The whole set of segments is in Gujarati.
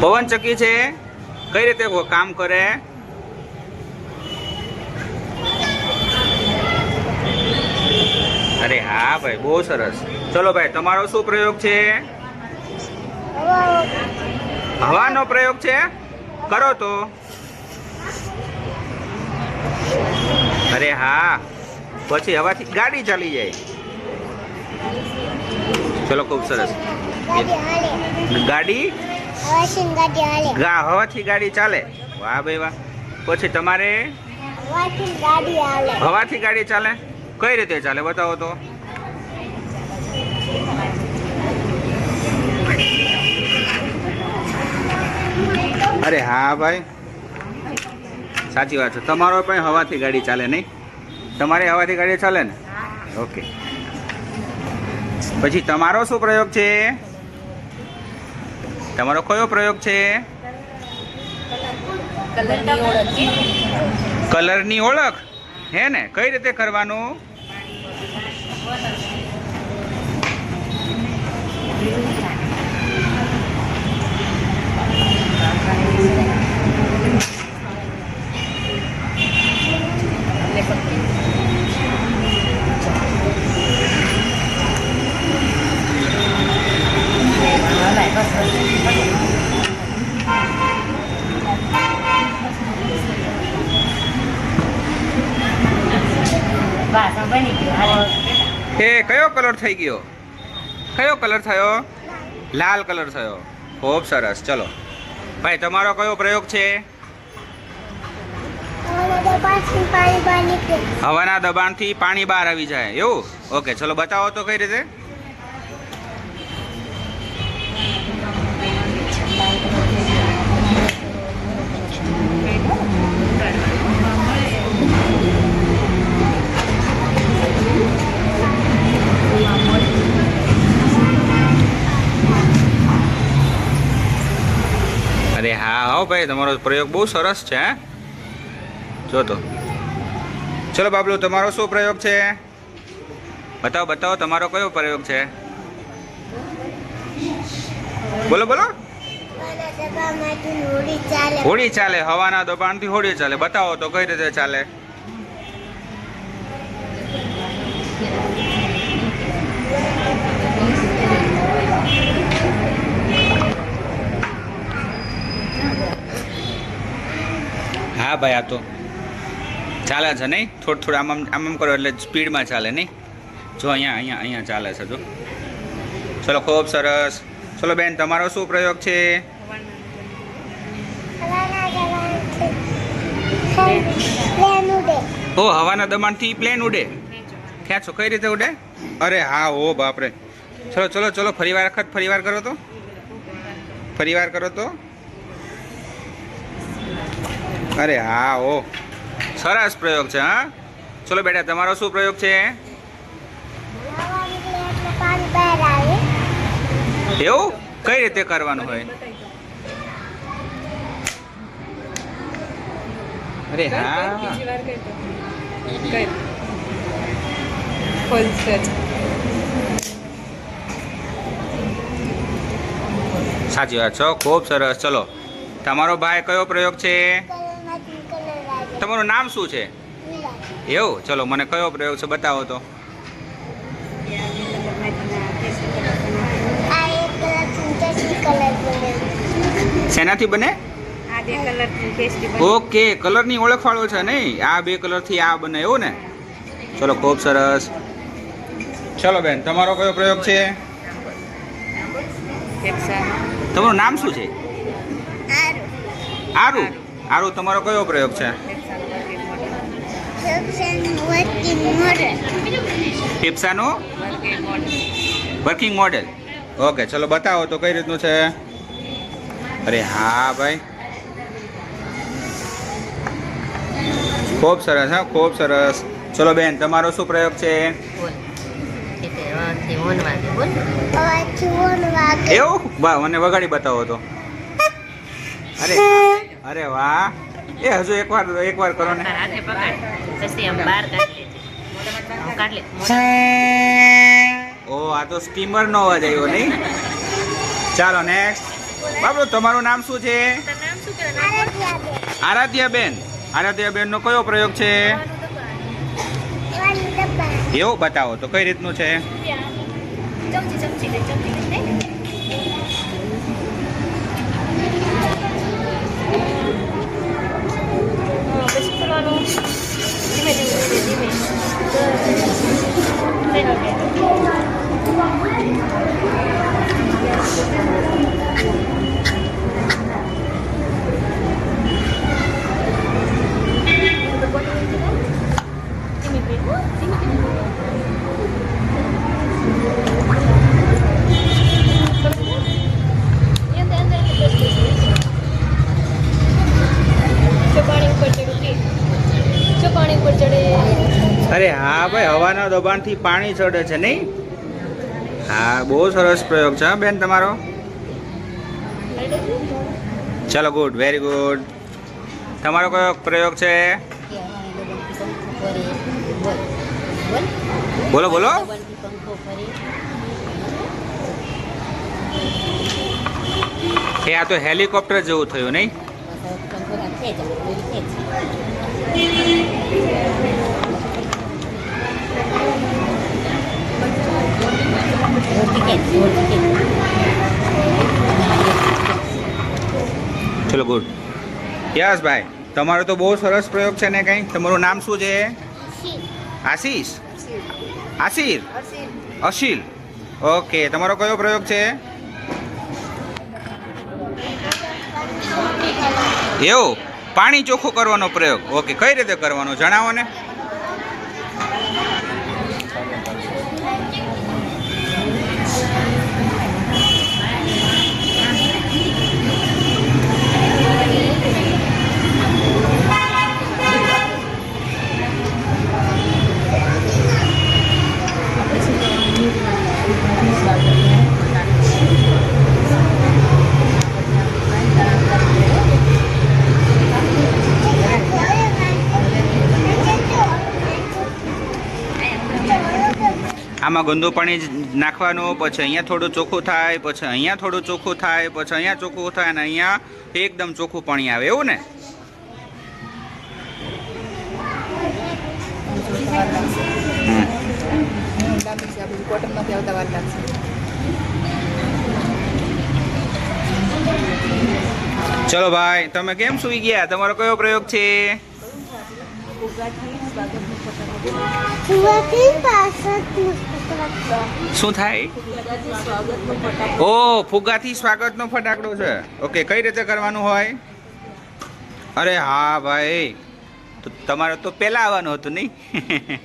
પવન ચક્કી છે. કઈ રીતે કામ કરે? અરે હા ભાઈ, બહુ સરસ. ચલો ભાઈ, તમારો શું પ્રયોગ છે? હવાનો પ્રયોગ છે? કરો તો. અરે હા. પછી હવાથી ગાડી ચાલી જાય. ચલો, ખૂબ સરસ. ગાડી હવાથી ગાડી ચાલે? વાહ ભાઈ વાહ. પછી તમારે? હવાથી ગાડી ચાલે? કઈ રીતે ચાલે? બતાવો તો. અરે હા ભાઈ. સાચી વાત છે. તમારો પણ હવાથી ગાડી ચાલે નહીં? તમારે હવાથી ગાડી ચાલે ને? ઓકે. પછી તમારો શું પ્રયોગ છે? તમારો કયો પ્રયોગ છે? કલરની ઓળખ. હે ને? કઈ રીતે કરવાનું? એ કયો કલર થઈ ગયો? કયો કલર થયો? લાલ કલર થયો. ખૂબ સરસ. ચલો. ભાઈ, તમારો કયો પ્રયોગ છે? હવાના દબાણથી પાણી બહાર આવી જાય. એવું? ઓકે, ચલો બતાવો તો કઈ રીતે? અરે હા ભાઈ, તમારો પ્રયોગ બહુ સરસ છે જો તો. ચલો બાબલો, તમારો શું પ્રયોગ છે? બતાવો બતાવો, તમારો કયો પ્રયોગ છે? બોલો બોલો. હોળી ચાલે, હવાના દબાણથી હોળી ચાલે. બતાવો તો કઈ રીતે ચાલે? ભાઈ આ તો. ચાલે છે નહીં? થોડું થોડું આમ આમ આમ કરો એટલે સ્પીડમાં ચાલે નહીં? જો અહીંયા અહીંયા અહીંયા ચાલે છે, જો. ચલો, ખૂબ સરસ. ચલો, બેન, તમારો શું પ્રયોગ છે? ઓ, હવાના દબાણથી પ્લેન ઉડે. ખેંચો કઈ રીતે ઉડે? અરે હા, ઓ બાપરે. ચલો ચલો ચલો, ફરીવાર વખત ફરીવાર કરો તો. ફરીવાર કરો તો. અરે હા, ઓ. સરસ પ્રયોગ છે, હા? ચલો બેટા, તમારો શું પ્રયોગ છે? એવું? કઈ રીતે કરવાનું હોય? અરે હા. સાચી વાત છો ખૂબ સરસ. ચલો. તમારો ભાઈ કયો પ્રયોગ છે? તમારું નામ શું છે? એવું? ચલો મને કયો પ્રયોગ છે બતાવો તો. શેનાથી બને? ઓકે કલરની ઓળખવાળો છે નહીં? આ બે કલરથી આ બને એવું ને? ચલો ખૂબ સરસ. ચલો બેન તમારો કયો પ્રયોગ છે? તમારું નામ શું છે? આરું. આરુ? તમારો કયો પ્રયોગ છે? ફેફસાનો વર્કિંગ મોડેલ ઓકે ચલો બતાવો તો કઈ રીતનું છે? અરે હા ભાઈ. ખૂબ સરસ હા ખૂબ સરસ. ચલો બેન તમારો શું પ્રયોગ છે? એવું? વાહ મને વગાડી બતાવો તો. અરે અરે વાહ. એ હજુ એકવાર એકવાર કરો ને. હાથે પકડ. પછી આમ બહાર કાઢી લેજે. લે ઓ આ તો સ્ટીમર નો અવાજ આવ્યો નહીં? ચાલો નેક્સ્ટ બાબુ તમારું નામ શું છે? આરાધ્યાબેન બેન આરાધ્યાબેન. નો કયો પ્રયોગ છે? એવું બતાવો તો કઈ રીતનું છે? ચમચી ચમચી ચમચી લે ને? હા, પછી શું કરવાનું ધીમે ધીમે ધીમે ધીમે થઈ ગયું. ધીમે ધીમે ધીમે ધીમે એ અંદર અંદર બસ બસ જો પાણી ઉપર ચડું કે જો પાણી ઉપર ચડે અરે હા ભાઈ, હવાના દબાણથી પાણી ચડે છે નહીં? હા, બહુ સરસ પ્રયોગ છે બેન, તમારો? ચલો, ગુડ, વેરી ગુડ. તમારો કયો પ્રયોગ છે? બોલો બોલો. એ આ તો હેલિકોપ્ટર જેવું થયું, નહીં? ચલો ગુડ. યસ ભાઈ. તમારો તો બહુ સરસ પ્રયોગ છે ને કંઈ? તમારું નામ શું છે? આશીષ? આશીર? અશીલ. ઓકે તમારો કયો પ્રયોગ છે? એવો? પાણી ચોખ્ખું કરવાનો પ્રયોગ. ઓકે કઈ રીતે કરવાનો? જણાવો ને. આમાં ગંદુ પાણી નાખવાનું, પછી અહીંયા થોડું ચોખ્ખું થાય, પછી અહીંયા થોડું ચોખ્ખું થાય, પછી અહીંયા ચોખ્ખું થાય અને અહીંયા એકદમ ચોખ્ખું પાણી આવે, એવું ને? ચલો ભાઈ, તમે કેમ સુઈ ગયા? તમારો કયો પ્રયોગ છે? શું થાય? ઓ ફુગાથી સ્વાગતનો ફટાકડો છે. ઓકે, કઈ રીતે કરવાનું હોય? અરે હા ભાઈ તમારે તો પહેલાં આવવાનું હતું નહીં?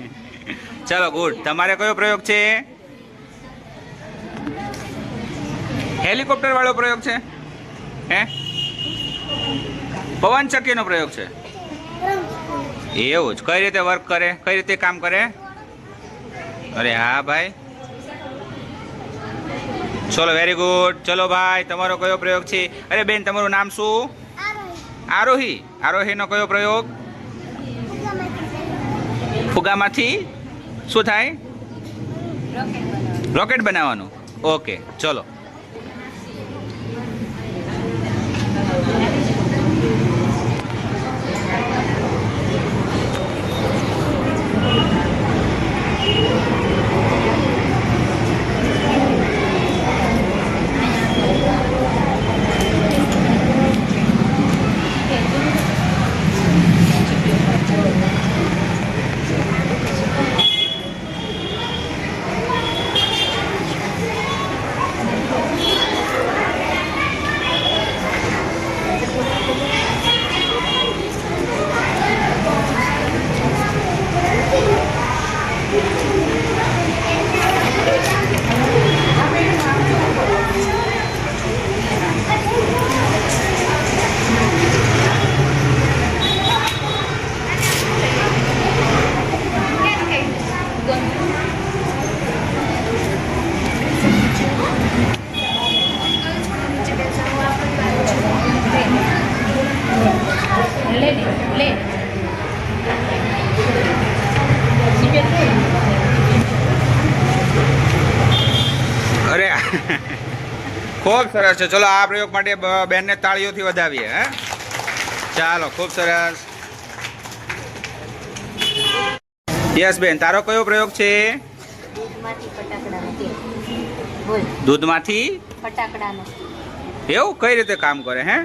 ચલો, ગુડ. તમારે કયો પ્રયોગ છે? હેલિકોપ્ટર વાળો પ્રયોગ છે? હે? પવન ચક્કીનો પ્રયોગ છે? એવું જ. કઈ રીતે વર્ક કરે? કઈ રીતે કામ કરે? અરે હા ભાઈ. ચલો વેરી ગુડ ચલો ભાઈ તમારો કયો પ્રયોગ છે? અરે બેન તમારું નામ શું? આરોહી. આરોહીનો કયો પ્રયોગ? ફુગામાંથી? શું થાય? રોકેટ બનાવવાનું. ઓકે ચલો. અરે, ખૂબ સરસ છે. ચલો, આ પ્રયોગ માટે બેનને તાળીઓથી વધાવીએ, હે? ચાલો, ખૂબ સરસ. યસ બેન તારો કયો પ્રયોગ છે? દૂધમાંથી ફટાકડાનો એવું? કઈ રીતે કામ કરે હે?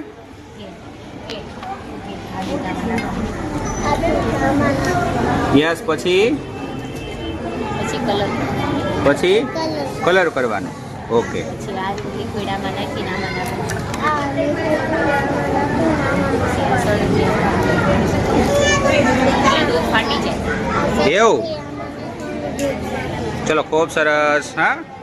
યસ પછી? પછી કલર. કરવાનો. ઓકે. નાખી એવું? ચલો ખૂબ સરસ. હા?